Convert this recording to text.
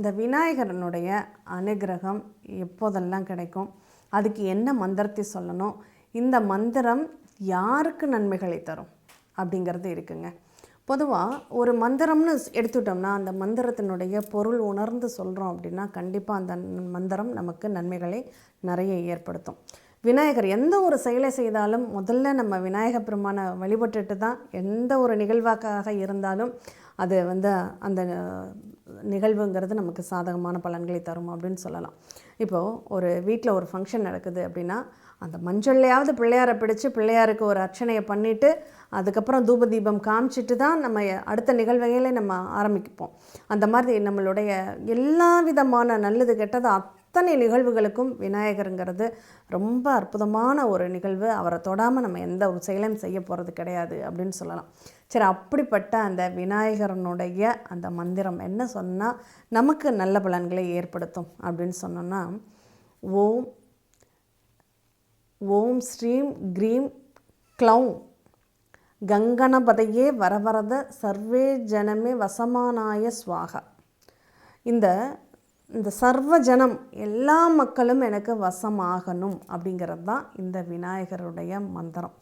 இந்த விநாயகரனுடைய அனுகிரகம் எப்போதெல்லாம் கிடைக்கும்? அதுக்கு என்ன மந்திரத்தை சொல்லணும்? இந்த மந்திரம் யாருக்கு நன்மைகளை தரும்? அப்படிங்கிறது இருக்குங்க. பொதுவாக ஒரு மந்திரம்னு எடுத்துட்டோம்னா அந்த மந்திரத்தினுடைய பொருள் உணர்ந்து சொல்கிறோம் அப்படின்னா கண்டிப்பாக அந்த மந்திரம் நமக்கு நன்மைகளை நிறைய ஏற்படுத்தும். விநாயகர் எந்த ஒரு செயலை செய்தாலும் முதல்ல நம்ம விநாயகப் பெருமானை வழிபட்டுட்டு தான் எந்த ஒரு நிகழ்வாக்காக இருந்தாலும் அது வந்து அந்த நிகழ்வுங்கிறது நமக்கு சாதகமான பலன்களை தரும் அப்படின்னு சொல்லலாம். இப்போது ஒரு வீட்டில் ஒரு ஃபங்க்ஷன் நடக்குது அப்படின்னா அந்த மஞ்சள்லையாவது பிள்ளையாரை பிடிச்சி பிள்ளையாருக்கு ஒரு அர்ச்சனையை பண்ணிவிட்டு அதுக்கப்புறம் தூப தீபம் காமிச்சிட்டு தான் நம்ம அடுத்த நிகழ்வுகளை நம்ம ஆரம்பிப்போம். அந்த மாதிரி நம்மளுடைய எல்லா விதமான நல்லது கெட்டது அத்தனை நிகழ்வுகளுக்கும் விநாயகருங்கிறது ரொம்ப அற்புதமான ஒரு நிகழ்வு. அவரை தொடாமல் நம்ம எந்த ஒரு செயலையும் செய்ய போகிறது கிடையாது அப்படின்னு சொல்லலாம். சரி அப்படிப்பட்ட அந்த விநாயகரனுடைய அந்த மந்திரம் என்ன சொன்னால் நமக்கு நல்ல பலன்களை ஏற்படுத்தும் அப்படின்னு சொன்னோன்னா ஓம் ஓம் ஸ்ரீம் க்ரீம் க்ளௌம் கங்கணபதையே வரவரத சர்வே ஜனமே வசமானாய சுவாகா. இந்த இந்த சர்வ ஜனம் எல்லா மக்களும் எனக்கு வசமாகணும் அப்படிங்கிறது தான் இந்த விநாயகருடைய மந்திரம்.